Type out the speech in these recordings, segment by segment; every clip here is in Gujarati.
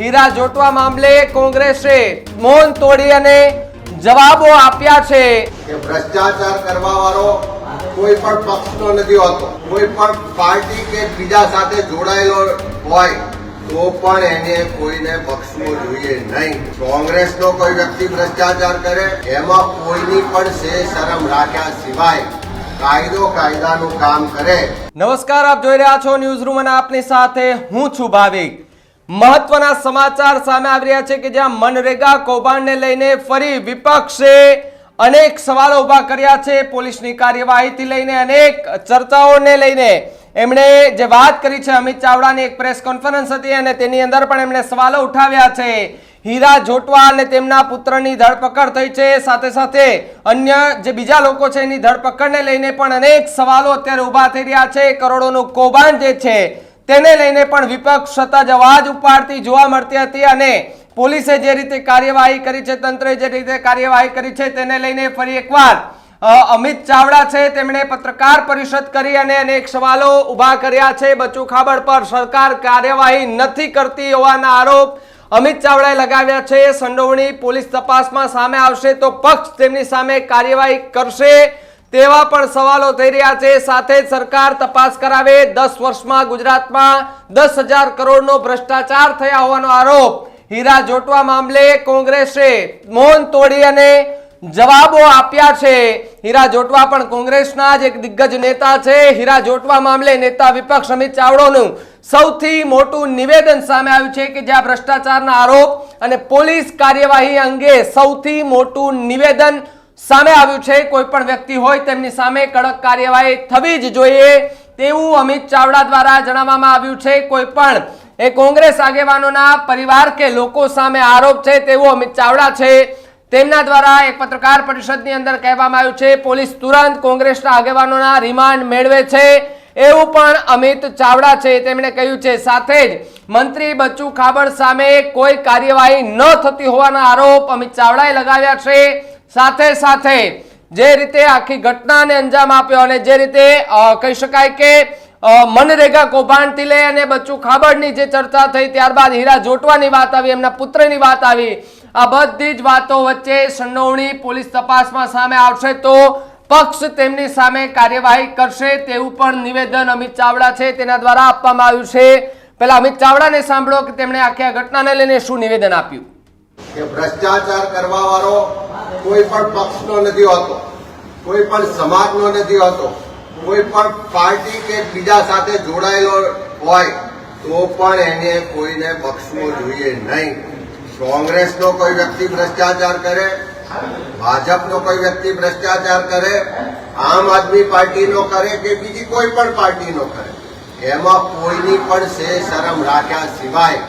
હીરા જોટવા મામલે કોંગ્રેસે મૌન તોડી અને જવાબો આપ્યા છે. કે ભ્રષ્ટાચાર કરવા વાળો કોઈ પણ પક્ષનો નથી હોતો. કોઈ પણ પાર્ટી કે બીજા સાથે જોડાયેલો હોય તો પણ એને કોઈને બક્ષવું જોઈએ નહીં. કોંગ્રેસનો કોઈ વ્યક્તિ ભ્રષ્ટાચાર કરે એમાં કોઈની પણ સે શરમ રાખ્યા સિવાય કાયદો કાયદાનું કામ કરે. નમસ્કાર આપ જોઈ રહ્યા છો ન્યૂઝ રૂમ અને આપની સાથે હું છું ભાવિક. મહત્વના સમાચાર સામે આવી રહ્યા છે કે જ્યાં મનરેગા, કૌભાંડને લઈને ફરી વિપક્ષે અનેક સવાલો ઊભા કર્યા છે. પોલીસની કાર્યવાહીથી લઈને અનેક ચર્ચાઓને લઈને એમણે જે વાત કરી છે અમિત ચાવડાની એક પ્રેસ કોન્ફરન્સ હતી અને તેની અંદર પણ એમણે સવાલો ઉઠાવ્યા છે. હીરા જોટવા અને તેમના પુત્રની ધરપકડ થઈ છે. સાથે સાથે અન્ય જે બીજા લોકો છે એની ધરપકડને લઈને પણ અનેક સવાલો અત્યારે ઊભા થઈ રહ્યા છે. કરોડોનું કૌભાંડ જે છે તેને લઈને પણ વિપક્ષ સતત જ અવાજ ઉપાડતી જોવા મળતી હતી અને પોલીસે જે રીતે કાર્યવાહી કરી છે, તંત્રએ જે રીતે કાર્યવાહી કરી છે, તેને લઈને ફરી એકવાર અમિત ચાવડા છે, તેમણે પત્રકાર પરિષદ કરી અને અનેક સવાલો ઊભા કર્યા છે. બચુ ખાબડ પર સરકાર કાર્યવાહી નથી કરતી હોવાના આરોપ અમિત ચાવડાએ લગાવ્યા છે. સંડોવણી પોલીસ તપાસમાં સામે આવશે તો પક્ષ તેમની સામે કાર્યવાહી કરશે. તેવા પણ સવાલો થઈ રહ્યા છે. સાથે સરકાર તપાસ કરાવે. દસ વર્ષમાં ગુજરાતમાં દસ હજાર કરોડનો ભ્રષ્ટાચાર થયા હોવાનો આરોપ. હીરા જોટવા મામલે કોંગ્રેસે મૌન તોડી અને જવાબો આપ્યા છે. હીરા જોટવા પણ કોંગ્રેસના જ એક દિગ્ગજ નેતા છે. હીરા જોટવા મામલે નેતા વિપક્ષ અમિત ચાવડાનું સૌથી મોટું નિવેદન સામે આવ્યું છે કે જ્યાં ભ્રષ્ટાચારના આરોપ અને પોલીસ કાર્યવાહી અંગે સૌથી મોટું નિવેદન સામે આવ્યું છે. કોઈ પણ વ્યક્તિ હોય તેમની સામે કડક કાર્યવાહી થવી જ જોઈએ તેવું અમિત ચાવડા દ્વારા જણાવવામાં આવ્યું છે. કોઈ પણ એ કોંગ્રેસ આગેવાનોના પરિવાર કે લોકો સામે આરોપ છે તેવું અમિત ચાવડા છે. તેમના દ્વારા એક પત્રકાર પરિષદની અંદર કહેવામાં આવ્યું છે, પોલીસ તુરંત કોંગ્રેસના આગેવાનોના રિમાન્ડ મેળવે છે. એવું પણ અમિત ચાવડા છે. તેમણે કહ્યું છે, સાથે જ મંત્રી બચ્ચુ ખાબડ સામે કોઈ કાર્યવાહી ન થતી હોવાના આરોપ અમિત ચાવડાએ લગાવ્યા છે. સાથે સાથે જે રીતે આખી ઘટનાને અંજામ આપ્યો અને જે રીતે કહી શકાય કે મનરેગા કૌભાંડથી લઈ અને બચ્ચુ ખાબડની જે ચર્ચા થઈ ત્યારબાદ હીરા જોટવાની વાત આવી, એમના પુત્રની વાત આવી, આ બધી જ વાતો વચ્ચે સંડોવણી પોલીસ તપાસમાં સામે આવશે તો પક્ષ તેમની સામે કાર્યવાહી કરશે તેવું પણ નિવેદન અમિત ચાવડા છે, તેના દ્વારા આપવામાં આવ્યું છે. પહેલા અમિત ચાવડાને સાંભળો કે તેમણે આખી આ ઘટનાને લઈને શું નિવેદન આપ્યું? કે ભ્રષ્ટાચાર કરવા વાળો કોઈ પણ પક્ષનો નથી હોતો, કોઈ પણ સમાજનો નથી હોતો, કોઈ પણ પાર્ટી કે બીજા સાથે જોડાયેલો હોય, તો પણ એને કોઈને બક્ષવો જોઈએ નહીં. કોંગ્રેસનો કોઈ વ્યક્તિ ભ્રષ્ટાચાર કરે, ભાજપનો કોઈ વ્યક્તિ ભ્રષ્ટાચાર કરે, આમ આદમી પાર્ટીનો કરે કે બીજી કોઈ પણ પાર્ટીનો કરે. એમાં કોઈની પણ સે શરમ રાખ્યા સિવાય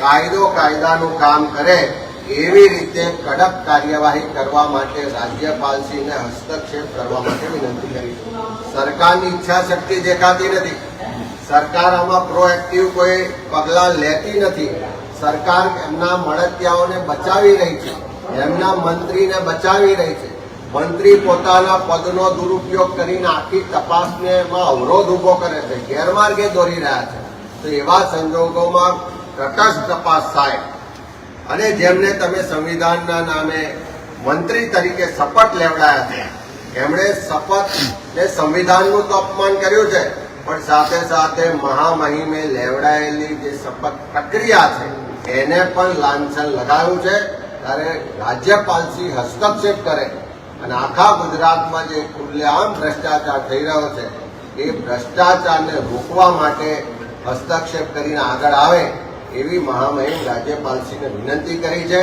કાયદો કાયદાનું કામ કરે એવી રીતે કડક કાર્યવાહી કરવા માટે રાજ્યપાલશ્રીને હસ્તક્ષેપ કરવા માટે વિનંતી કરી. સરકારની ઈચ્છા શક્તિ દેખાતી નથી. સરકાર આમાં પ્રોએક્ટિવ કોઈ પગલાં લેતી નથી. સરકાર એમના મળતિયાઓને બચાવી રહી છે. એમના મંત્રીને બચાવી રહી છે. મંત્રી પોતાના પદનો દુરુપયોગ કરીને આખી તપાસને એમાં અવરોધ ઊભો કરે છે. ગેરમાર્ગે દોરી રહ્યા છે. તો એવા સંજોગોમાં તટસ્થ તપાસ થાય. અને જેમને તમે સંવિધાનના નામે મંત્રી તરીકે શપથ લેવડાયા છે, એમણે શપથ ને સંવિધાનનું તો અપમાન કર્યું છે, પણ સાથે સાથે મહામહિમે લેવડાયેલી જે શપથ પ્રક્રિયા છે, એને પણ લાંછન લગાવ્યું છે, ત્યારે રાજ્યપાલશ્રી હસ્તક્ષેપ કરે અને આખા ગુજરાતમાં જે ખુલ્લેઆમ ભ્રષ્ટાચાર થઈ રહ્યો છે, એ ભ્રષ્ટાચારને રોકવા માટે હસ્તક્ષેપ કરીને આગળ આવે. એવી મહામહિમ રાજ્યપાલશ્રીને વિનંતી કરી છે.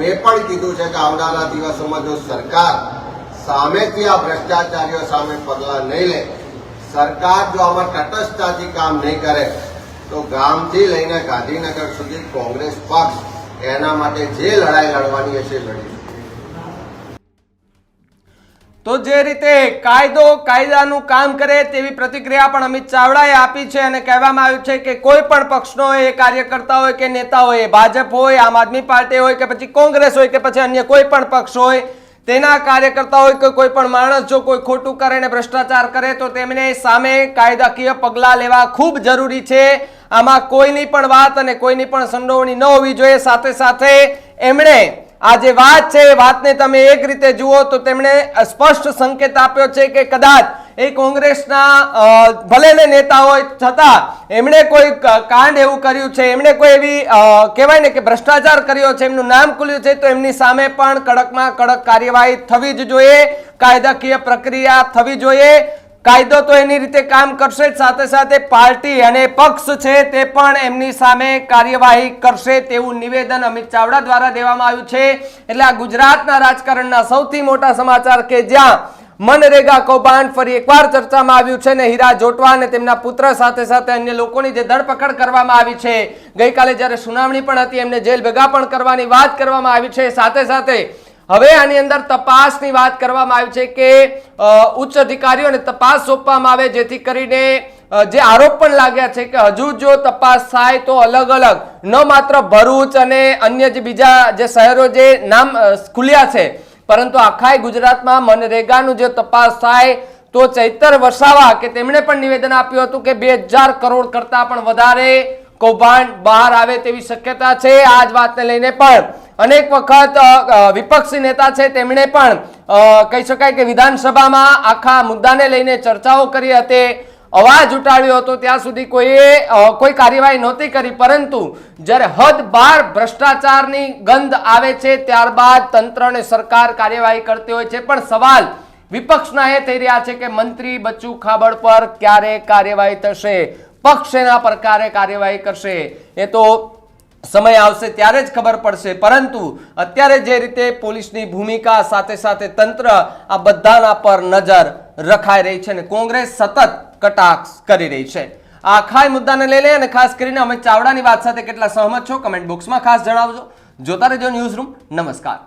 એ પણ કીધું છે કે આવનારા દિવસોમાં જો સરકાર સામેથી આ ભ્રષ્ટાચારીઓ સામે પગલાં નહીં લે, સરકાર જો આમાં તટસ્થતાથી કામ નહીં કરે, તો ગામથી લઈને ગાંધીનગર સુધી કોંગ્રેસ પક્ષ એના માટે જે લડાઈ લડવાની હશે લડી તો જે રીતે કાયદો કાયદાનું કામ કરે તેવી પ્રતિક્રિયા પણ અમિત ચાવડાએ આપી છે અને કહેવામાં આવ્યું છે કે કોઈ પણ પક્ષનો એ કાર્યકર્તા હોય કે નેતા હોય ભાજપ હોય, આમ આદમી પાર્ટી હોય કે પછી કોંગ્રેસ હોય કે પછી અન્ય કોઈ પણ પક્ષ હોય, તેના કાર્યકર્તા હોય કે કોઈ પણ માણસ જો કોઈ ખોટું કરે ને ભ્રષ્ટાચાર કરે તો તેમને સામે કાયદાકીય પગલાં લેવા ખૂબ જરૂરી છે. આમાં કોઈની પણ વાત અને કોઈની પણ સંડોવણી ન હોવી જોઈએ. સાથે સાથે એમણે આ જે વાત છે એ વાતને તમે એક રીતે જુઓ તો તેમણે સ્પષ્ટ સંકેત આપ્યો છે કે કદાચ એ કોંગ્રેસના અ, ભલે નેતા હોય છતાં એમણે કોઈ કાંડ એવું કર્યું છે એમણે કોઈ એવી કહેવાય ને કે ભ્રષ્ટાચાર કર્યો છે એમનું નામ ખુલ્યું છે તો એમની સામે પણ કડકમાં કડક કાર્યવાહી થવી જ જોઈએ કાયદાકીય પ્રક્રિયા થવી જોઈએ. કાયદો તો એની રીતે કામ કરશે જ સાથે સાથે પાર્ટી અને પક્ષ છે તે પણ એમની સામે કાર્યવાહી કરશે તેવું નિવેદન અમિત ચાવડા દ્વારા દેવામાં આવ્યું છે. એટલે આ ગુજરાતના રાજકારણના સૌથી મોટા સમાચાર કે જ્યાં મનરેગા કૌભાંડ ફરી એકવાર ચર્ચામાં આવ્યું છે ને હીરા જોટવા અને તેમના પુત્ર સાથે સાથે અન્ય લોકોની જે ધરપકડ કરવામાં આવી છે. ગઈકાલે જ્યારે સુનાવણી પણ હતી, એમને જેલ ભેગા પણ કરવાની વાત કરવામાં આવી છે. સાથે સાથે હવે આની અંદર તપાસની વાત કરવામાં આવી છે કે ઉચ્ચ અધિકારીઓને તપાસ સોંપવામાં આવે, જેથી કરીને જે આરોપ પણ લાગ્યા છે કે હજુ જો તપાસ થાય તો અલગ અલગ, ન માત્ર ભરૂચ અને અન્ય જે બીજા જે શહેરો જે નામ ખુલ્યા છે, પરંતુ આખાય ગુજરાતમાં મનરેગાનું જે તપાસ થાય, તો ચૈતર વસાવા, કે તેમણે પણ નિવેદન આપ્યું હતું કે બે હજાર કરોડ કરતા પણ વધારે કૌભાંડ બહાર આવે તેવી શક્યતા છે. આ જ વાતને લઈને પણ અનેક વખત વિપક્ષી નેતા છે, તેમણે પણ કહી શકાય કે વિધાનસભામાં આખા મુદ્દાને લઈને ચર્ચાઓ કરી હતી, અવાજ ઉઠાવ્યો હતો, ત્યાં સુધી કોઈએ કોઈ કાર્યવાહી નહોતી કરી, પરંતુ જ્યારે હદ બહાર ભ્રષ્ટાચારની ગંધ આવે છે, ત્યારબાદ તંત્ર અને સરકાર કાર્યવાહી કરતી હોય છે, પણ સવાલ વિપક્ષના એ થઈ રહ્યા છે કે મંત્રી બચ્ચુ ખાબડ પર ક્યારે કાર્યવાહી થશે, પક્ષ એના પર કાર્યવાહી કરશે, એ તો સમય આવશે ત્યારે જ ખબર પડશે. પરંતુ અત્યારે જે રીતે પોલીસની ભૂમિકા સાથે સાથે તંત્ર આ બધાના પર નજર રખાઈ રહી છે અને કોંગ્રેસ સતત કટાક્ષ કરી રહી છે. આ ખાય મુદ્દાને લઈને અને ખાસ કરીને અમે ચાવડાની વાત સાથે કેટલા સહમત છો કમેન્ટ બોક્સમાં ખાસ જણાવજો. જોતા રહેજો ન્યૂઝ રૂમ નમસ્કાર.